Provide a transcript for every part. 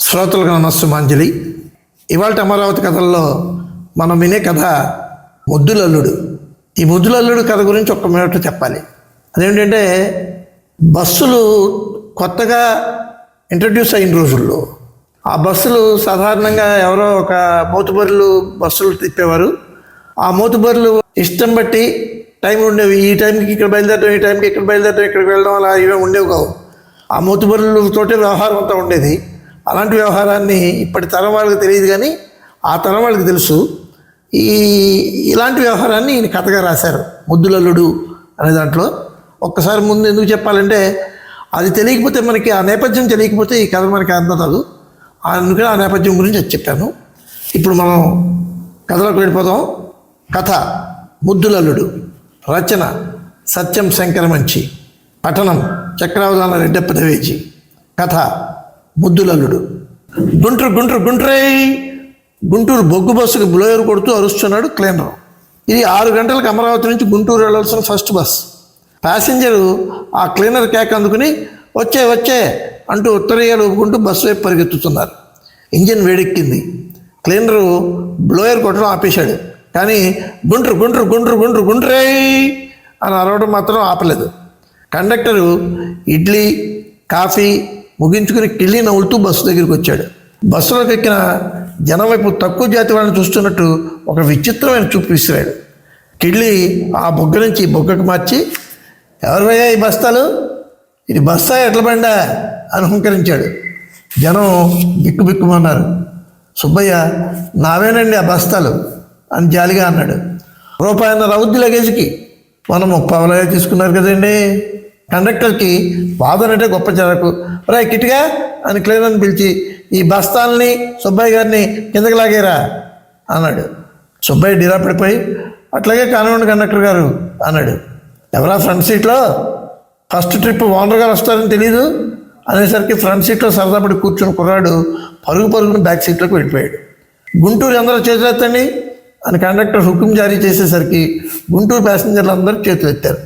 శ్రోతలకు నమస్తుమాంజలి ఇవాళ అమరావతి కథల్లో మనం వినే కథ ముద్దులల్లుడు. ఈ ముద్దులల్లుడు కథ గురించి ఒక్క మినిట్ చెప్పాలి. అదేంటంటే బస్సులు కొత్తగా ఇంట్రడ్యూస్ అయిన రోజుల్లో ఆ బస్సులు సాధారణంగా ఎవరో ఒక మోతుబరులు బస్సులు తిప్పేవారు. ఆ మోతుబరులు ఇష్టం బట్టి టైం ఉండేవి. ఈ టైంకి ఇక్కడ బయలుదేరడం ఈ టైంకి ఇక్కడ బయలుదేరడం ఇక్కడికి వెళ్ళడం అలా ఇవే ఉండేవి కావు. ఆ మూతుబరులతోటి వ్యవహారం అంతా ఉండేది. అలాంటి వ్యవహారాన్ని ఇప్పటి తరం వాళ్ళకి తెలియదు కానీ ఆ తరం వాళ్ళకి తెలుసు. ఈ ఇలాంటి వ్యవహారాన్ని ఈయన కథగా రాశారు. ముద్దులల్లుడు అనే దాంట్లో. ఒక్కసారి ముందు ఎందుకు చెప్పాలంటే అది తెలియకపోతే మనకి ఆ నేపథ్యం తెలియకపోతే ఈ కథ మనకి అందదు అందుకని ఆ నేపథ్యం గురించి అది చెప్పాను. ఇప్పుడు మనం కథలోకి వెళ్ళిపోదాం. కథ ముద్దులల్లుడు రచన సత్యం శంకరమంచి పఠనం చక్రావధాన రెడ్డప్ప దవేజీ. కథ ముద్దులల్లుడు. గుంటూరు గుంటూరు గుంట్రై! గుంటూరు బొగ్గు బస్సుకు బ్లోయర్ కొడుతూ అరుస్తున్నాడు క్లీనర్ ఇది ఆరు గంటలకు అమరావతి నుంచి గుంటూరు వెళ్ళాల్సిన ఫస్ట్ బస్. ప్యాసింజరు ఆ క్లీనర్ కేక్ అందుకుని వచ్చే వచ్చే అంటూ ఉత్తరీయాలు ఊపుకుంటూ బస్సు వైపు పరిగెత్తుతున్నారు. ఇంజిన్ వేడెక్కింది. క్లీనరు బ్లోయర్ కొట్టడం ఆపేశాడు. కానీ గుండ్రు గుండ్రు గుండ్రు గుండ్రు గుండ్రే అని అరవడం మాత్రం ఆపలేదు. కండక్టరు ఇడ్లీ కాఫీ ముగించుకుని కిళ్ళి నవ్వులుతూ బస్సు దగ్గరికి వచ్చాడు. బస్సులోకి ఎక్కిన జనం వైపు తక్కువ జాతి వాళ్ళని చూస్తున్నట్టు ఒక విచిత్రమైన చూపు విసిరాడు. కిళ్ళి ఆ బొగ్గ నుంచి బొగ్గకు మార్చి ఎవరు పోయా ఈ బస్తాలు? ఇది బస్తా ఎట్ల బండా అని హుంకరించాడు. జనం బిక్కు బిక్కుమన్నారు. సుబ్బయ్య నావేనండి ఆ బస్తాలు? అని జాలిగా అన్నాడు. రూపాయన్న రౌద్ది లగేజ్కి మనం ముప్పావలగా తీసుకున్నారు కదండి. కండక్టర్కి వాదనంటే గొప్ప చెరకు రే కిట్గా అని క్లీనర్ని పిలిచి ఈ బస్తాలని సుబ్బయ్య గారిని కిందకి లాగేరా అన్నాడు. సుబ్బయ్య డిరా పడిపోయి అట్లాగే కానివ్వండి కండక్టర్ గారు అన్నాడు. ఎవరా ఫ్రంట్ సీట్లో ఫస్ట్ ట్రిప్ ఓనర్ గారు వస్తారని తెలీదు. అనేసరికి ఫ్రంట్ సీట్లో సరదాపడి కూర్చుని కుర్రాడు పరుగు పరుగును బ్యాక్ సీట్లోకి వెళ్ళిపోయాడు. గుంటూరు అందరూ చేతులెత్తండి అని కండక్టర్ హుకుం జారీ చేసేసరికి గుంటూరు ప్యాసింజర్లు అందరూ చేతులు ఎత్తారు.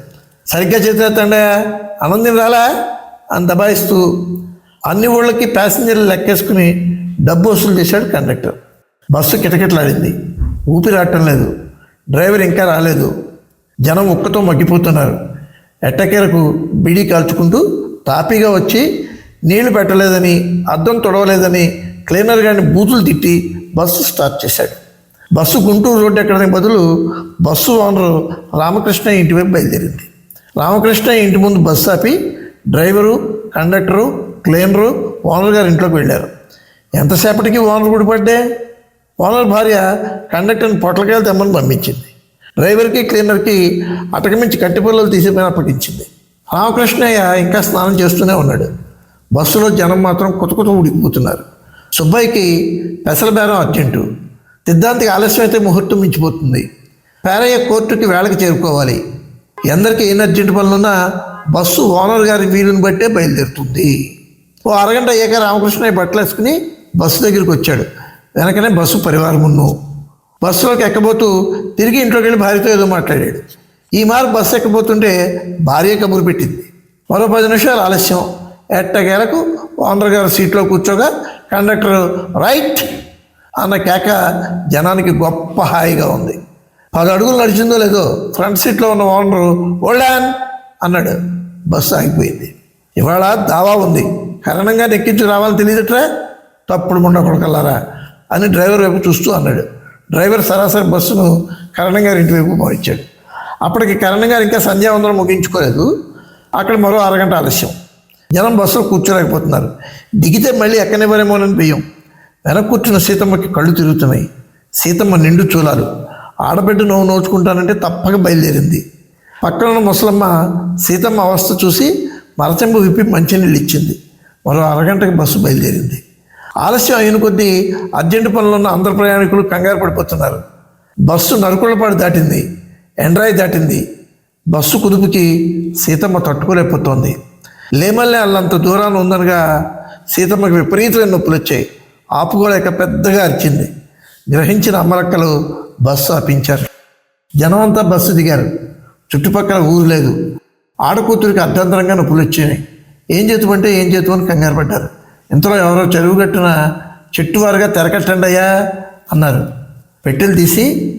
సరిగ్గా చేతులెత్తండి ఆనందం రాలా? అని దబాయిస్తూ అన్ని ఊళ్ళకి ప్యాసింజర్లు లెక్కేసుకుని డబ్బు వసూలు చేశాడు కండక్టర్ బస్సు కిటకిటలాడింది. ఊపిరాటం లేదు. డ్రైవర్ ఇంకా రాలేదు. జనం ఉక్కతో మగ్గిపోతున్నారు. ఎట్టకేలకు బిడి కాల్చుకుంటూ తాపీగా వచ్చి నీళ్ళు పెట్టలేదని అద్దం తొడవలేదని క్లీనర్ గారిని బూతులు తిట్టి బస్సు స్టార్ట్ చేశాడు. బస్సు గుంటూరు రోడ్డు ఎక్కడానికి బదులు బస్సు ఓనరు రామకృష్ణ ఇంటి వైపు బయలుదేరింది. రామకృష్ణ ఇంటి ముందు బస్సు ఆపి డ్రైవరు కండక్టరు క్లీనరు ఓనర్ గారు ఇంట్లోకి వెళ్ళారు. ఎంతసేపటికి ఓనర్ గుడిపడ్డే? ఓనర్ భార్య కండక్టర్ని పొట్లకాయలు తెమ్మని పంపించింది. డ్రైవర్కి క్లీనర్కి అటకమించి కట్టిపల్లలు తీసి పైన అప్పగించింది రామకృష్ణయ్య ఇంకా స్నానం చేస్తూనే ఉన్నాడు. బస్సులో జనం మాత్రం కొత్త కొత్త ఉడికిపోతున్నారు. సుబ్బయ్యకి పెసల బేరం అర్జెంటు. సిద్ధాంతికి ఆలస్యం అయితే ముహూర్తం మించిపోతుంది. పేరయ్య కోర్టుకి వేళకి చేరుకోవాలి. ఎందరికి ఏం అర్జెంటు పనులున్నా బస్సు ఓనర్ గారి వీలుని బట్టే బయలుదేరుతుంది. ఓ అరగంట అయ్యాక రామకృష్ణయ్య బట్టలు వేసుకుని బస్సు దగ్గరికి వచ్చాడు. వెనకనే బస్సు పరివారం ఉన్నావు బస్సులోకి ఎక్కబోతూ తిరిగి ఇంట్లోకి వెళ్ళి భార్యతో ఏదో మాట్లాడాడు. ఈ మారు బస్సు ఎక్కబోతుంటే భార్య కబురు పెట్టింది. మరో పది నిమిషాలు ఆలస్యం. ఎట్టగేలకు ఓనర్ గారు సీట్లో కూర్చోగా కండక్టర్ రైట్ అన్న కేక జనానికి గొప్ప హాయిగా ఉంది. పది అడుగులు నడిచిందో లేదో ఫ్రంట్ సీట్లో ఉన్న ఓనరు ఓల్డాన్ అన్నాడు. బస్సు ఆగిపోయింది. ఇవాళ దావా ఉంది. కారణంగా ఎక్కించి రావాలని తెలియదట్రా? తప్పుడు ముండ కొడకల్లారా అని డ్రైవర్ వైపు చూస్తూ అన్నాడు. డ్రైవర్ సరాసరి బస్సును కరణం గారి ఇంటి వైపు మోయించాడు అప్పటికి కరణం గారు ఇంకా సంధ్యావందనం ముగించుకోలేదు. అక్కడ మరో అరగంట ఆలస్యం. జనం బస్సులో కూర్చోలేకపోతున్నారు. దిగితే మళ్ళీ ఎక్కనివ్వరేమోనని భయం. వెనక కూర్చున్న సీతమ్మకి కళ్ళు తిరుగుతున్నాయి. సీతమ్మ నిండు చూలాలు. ఆడబిడ్డ నవ్వు నోచుకుంటానంటే తప్పక బయలుదేరింది. పక్కన ఉన్న ముసలమ్మ సీతమ్మ అవస్థ చూసి మరచెంబు విప్పి మంచినీళ్ళు ఇచ్చింది. మరో అరగంటకి బస్సు బయలుదేరింది. ఆలస్యం అయిన కొద్దీ అర్జెంటు పనులు ఉన్న అందరు ప్రయాణికులు కంగారు పడిపోతున్నారు. బస్సు నరుకులపాడు దాటింది ఎండ్రాయి దాటింది. బస్సు కుదుపుకి సీతమ్మ తట్టుకోలేకపోతోంది. లేమల్లే అల్లంత దూరాన ఉందనగా సీతమ్మకి విపరీతమైన నొప్పులు వచ్చాయి ఆపుకోలేక పెద్దగా అరిచింది. గ్రహించిన అమ్మలక్కలు బస్సు ఆపించారు. జనం అంతా బస్సు దిగారు. చుట్టుపక్కల ఊరు లేదు. ఆడకూతురికి అర్ధంతరంగా నొప్పులు వచ్చాయి ఏం చేతుమంటే ఏం చేతు అని కంగారు పడ్డారు. ఇంతలో ఎవరో చెరువు కట్టిన చెట్టు వారుగా తెరకట్టండి అయ్యా అన్నారు. పెట్టెలు తీసి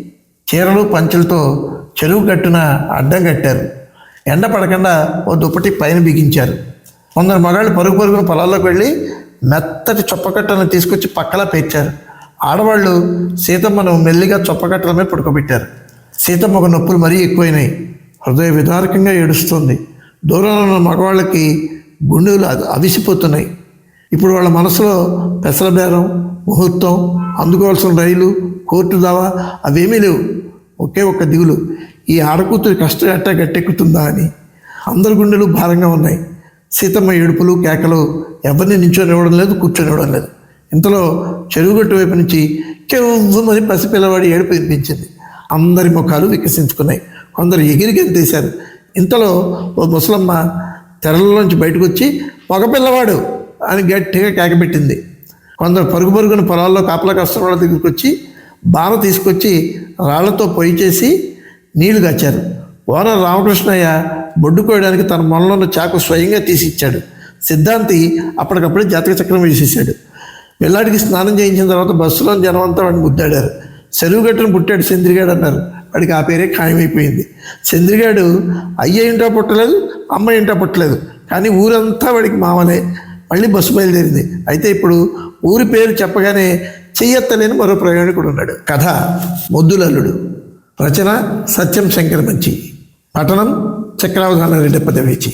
చీరలు పంచలతో చెరువు కట్టున అడ్డం కట్టారు. ఎండ పడకుండా ఓ దుప్పటి పైన బిగించారు. కొందరు మగాళ్ళు పరుగు పరుగున పొలాల్లోకి వెళ్ళి మెత్తటి చొప్పకట్టలను తీసుకొచ్చి పక్కలా పేర్చారు. ఆడవాళ్ళు సీతమ్మను మెల్లిగా చొప్పకట్టల మీద పడుకోబెట్టారు. సీతమ్మకు నొప్పులు మరీ ఎక్కువైనాయి. హృదయ విదారకంగా ఏడుస్తుంది. దూరంలో ఉన్న మగవాళ్ళకి గుండెలు అవిసిపోతున్నాయి. ఇప్పుడు వాళ్ళ మనసులో పెసర బేరం ముహూర్తం అందుకోవాల్సిన రైలు కోర్టు దావా అవేమీ లేవు. ఒకే ఒక్క దిగులు. ఈ ఆడకూతురు కష్టం ఎట్టా గట్టెక్కుతుందా అని. అందరి గుండెలు భారంగా ఉన్నాయి. సీతమ్మ ఏడుపులు కేకలు ఎవరిని నించొని ఇవ్వడం లేదు కూర్చొని ఇవ్వడం లేదు. ఇంతలో చెరువుగట్టు వైపు నుంచి కెవ్వమని పసిపిల్లవాడి ఏడుపు వినిపించింది. అందరి ముఖాలు వికసించుకున్నాయి. కొందరు ఎగిరి తీశారు ఇంతలో ఓ ముసలమ్మ తెరలలోంచి బయటకు వచ్చి మగ పిల్లవాడు అని గట్టిగా కేకబెట్టింది. కొందరు పరుగు పరుగున పొలాల్లో కాపలా కష్టం వాళ్ళ దగ్గరికి వచ్చి బాణ తీసుకొచ్చి రాళ్ళతో పొయ్యి చేసి నీళ్ళు గచ్చారు ఓనర్ రామకృష్ణయ్య బొడ్డు కోయడానికి తన మొనలోని ఉన్న చాకు స్వయంగా తీసి ఇచ్చాడు సిద్ధాంతి అప్పటికప్పుడే జాతక చక్రం వేసేసాడు పిల్లాడికి స్నానం చేయించిన తర్వాత బస్సులో జనం అంతా వాడిని ముద్దాడారు. చెరువుగట్టును పుట్టాడు చంద్రిగాడు అన్నారు. వాడికి ఆ పేరే ఖాయమైపోయింది. చంద్రిగాడు అయ్య ఇంటా పుట్టలేదు అమ్మ ఇంటా పుట్టలేదు కానీ ఊరంతా వాడికి మామలే. మళ్ళీ బస్సు బయలుదేరింది. అయితే ఇప్పుడు ఊరి పేరు చెప్పగానే చెయ్యెత్తలేని మరో ప్రయాణికుడు ఉన్నాడు. కథ మొద్దులల్లుడు. రచన సత్యం శంకర్ మంచి పఠనం చక్రావధాన రెడ్డప్ప దేవేచి.